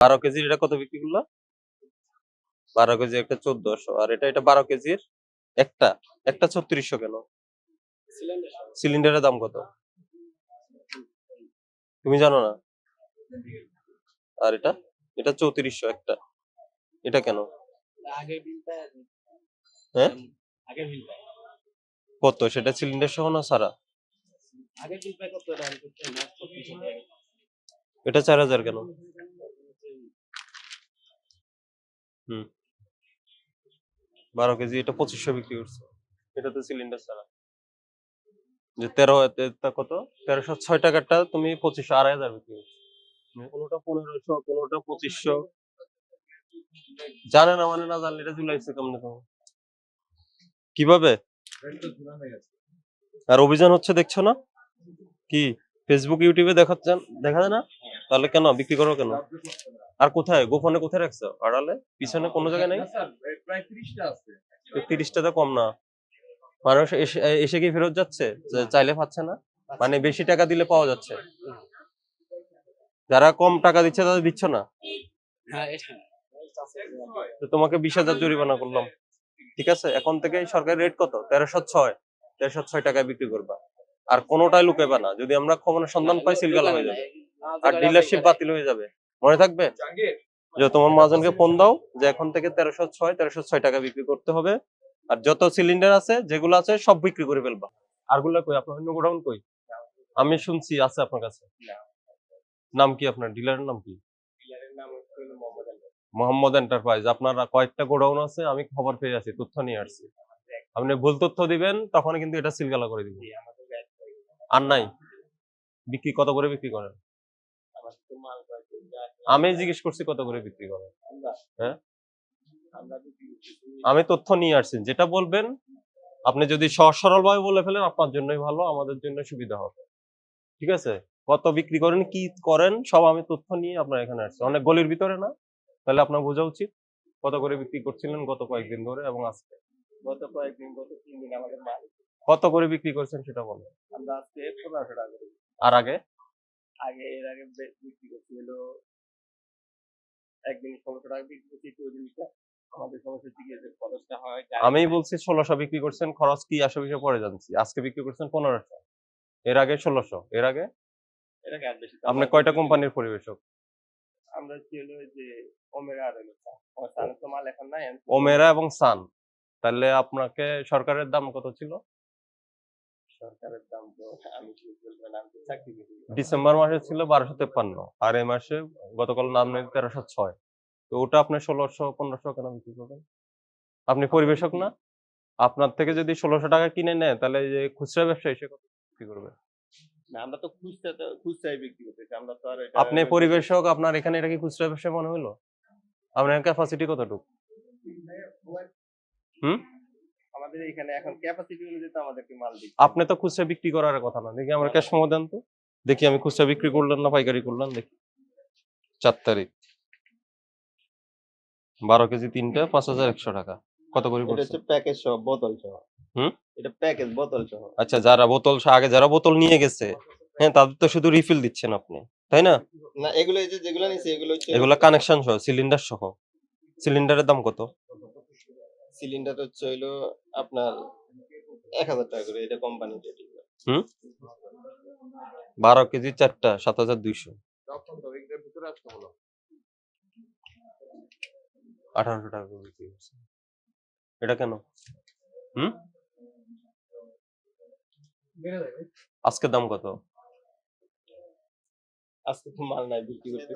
বারো কেজির এটা কত বিক্রি করল? বারো কেজি একটা চোদ্দশো। আর এটা এটা বারো কেজির একটা। একটা ছত্রিশশো কেন? সিলিন্ডারের দাম কত? তুমি জানো না? আর এটা? এটা চৌত্রিশশো একটা। এটা কেন? হ্যাঁ? কত? সেটা সিলিন্ডার সহ না সারা এটা চার হাজার কেন? বারো কেজি এটা পঁচিশশো বিক্রি করছে। এটা তো সিলিন্ডার ছাড়া। যে তেরো এটা কত? তেরোশো ছয় টাকারটা তুমি পঁচিশশো আড়াই হাজার বিক্রি করছ। মানে কোনোটা পনেরোশো কোনোটা পঁচিশশো। জানে না মানে না জানলে এটা ঝুলাইছে কেমনে তো কীভাবে? আর অভিযান হচ্ছে দেখছ না? কি? ফেসবুক ইউটিউবে দেখাচ্ছেন দেখা যায় না? তাহলে কেন? বিক্রি করো কেন? আর কোথায়? গোপনে কোথায় রাখছো? আড়ালে? পিছনে কোনো জায়গায় নেই? প্রায় তিরিশটা আছে। তিরিশটা তো কম না। মানুষ এসে কি ফেরত যাচ্ছে? চাইলে পাচ্ছে না? মানে বেশি টাকা দিলে পাওয়া যাচ্ছে। যারা কম টাকা দিচ্ছে তাদের দিচ্ছ না? হ্যাঁ তো তোমাকে বিশ হাজার জরিমানা করলাম। ঠিক আছে? এখন থেকে সরকারি রেট কত? তেরোশো ছয়। তেরোশো ছয় টাকায় বিক্রি করবা। আর কোনোটাই লুকাইবা না। যদি আমরা খবরের সন্ধান পাই সিলগালা হয়ে যাবে। আর ডিলারশিপ বাতিল হয়ে যাবে। মনে থাকবে? যে তোমার মহাজনকে ফোন দাও যে এখন থেকে তেরোশো ছয় তেরোশো ছয় টাকা বিক্রি করতে হবে। আর যত সিলিন্ডার আছে যেগুলো আছে সব বিক্রি করে ফেলবা। আরগুলা কই? আপনার অন্য গোডাউন কই? আমি শুনছি আছে আপনার কাছে। নাম কি আপনার? ডিলারের নাম কি? মোহাম্মদ এন্টারপ্রাইজ আপনার কয়েকটা গোডাউন আছে আমি খবর পেয়ে আছি তথ্য নিয়ে আসছি। আপনি ভুল তথ্য দিবেন তখন কিন্তু এটা সিলগালা করে দিব আমাদের ব্যাগ আর নাই? বিক্রি কত করে বিক্রি করেন আমার তো মাল পাইছে আমি জিজ্ঞেস করছি কত করে বিক্রি করেন? আমরা হ্যাঁ? আমি তথ্য নিয়ে আসছি যেটা বলবেন আপনি যদি সহজ সরল ভাবে বলে ফেলেন আপনার জন্যই ভালো আমাদের জন্য সুবিধা হবে। ঠিক আছে? কত বিক্রি করেন কি করেন সব আমি তথ্য নিয়ে আপনার এখানে আসছি। অনেক গলির ভিতরে না? তাহলে আপনার বোঝা উচিত কত করে বিক্রি করছিলেন গত কয়েকদিন ধরে এবং আজকে। গত কয়েকদিন গত তিন দিন আমাদের মাল কত করে বিক্রি করছেন সেটা বলেন। আমরা আজকে পনেরোশো টাকা করে আর আগে? আগে এর আগে বিক্রি করছি হলো একদিন ষোলোশো টাকা বিক্রি করছি চৌত্রিশটা আমাদের সমস্যা হচ্ছে যে খরচটা হয় আমি বলছি ষোলোশো বিক্রি করছেন খরচ কি আসে বিষয়ে পরে জানছি। আজকে বিক্রি করছেন পনেরোশো। এর আগে ষোলোশো এর আগে? এটা আর বেশি আপনি কয়টা কোম্পানির পরিবেশক? আমরা হলো যে ওমেরা আর হলো সান। তো মাল এখন নাই ওমেরা এবং সান। তাহলে আপনাকে সরকারের দাম কত ছিল? সরকারের দাম তো আমি কি বলব না আমি চাকরি করি। ডিসেম্বর মাসে ছিল বারোশো তেপ্পান্ন আর এই মাসে গতকাল নাম নেই তেরোশো ছয়। তো ওটা আপনি ষোলোশো পনেরোশো কেন বিক্রি করবেন? আপনি পরিবেশক না? আপনার থেকে যদি ষোলোশো টাকা কিনে নেয় তাহলে যে খুচরা ব্যবসায়ী সে কত বিক্রি করবে? না আমরা তো খুচরা খুচরাই বিক্রি করতেছি আমরা তো আর আপনি পরিবেশক আপনার এখানে এটা কি খুচরা ব্যবসা মনে হলো আপনার ক্যাপাসিটি কতটুকু? হুম? আমাদের এখানে এখন ক্যাপাসিটি অনুযায়ী তো আমাদেরকে মাল দিচ্ছে। আপনি তো খুচরা বিক্রি করার কথা না। দেখি আমার ক্যাশ মেমো দেন তো। দেখি আমি খুচরা বিক্রি করলাম না পাইকারি করলাম দেখি। চার তারিখ। বারো কেজি তিনটা পাঁচ হাজার একশো টাকা। কত করে এটা পড়ছে? হচ্ছে প্যাকেজ সহ বোতল সহ। হুম? এটা প্যাকেজ বোতল সহ। আচ্ছা যারা বোতল আগে যারা বোতল নিয়ে গেছে হ্যাঁ তাদের তো শুধু রিফিল দিচ্ছেন আপনি তাই না? না এগুলো এই যে যেগুলো নিছে এগুলো হচ্ছে এগুলা কানেকশন সহ সিলিন্ডার সহ। সিলিন্ডারের দাম কত? সিলিন্ডার হচ্ছে হইল আপনার এক হাজার টাকা করে এটা কোম্পানি বারো কেজি চারটা সাত হাজার দুইশো। আঠারোশো টাকা করে বিক্রি করছে এটা কেন? হুম। আজকের দাম কত? আজকে তো মাল নাই বিক্রি করতে।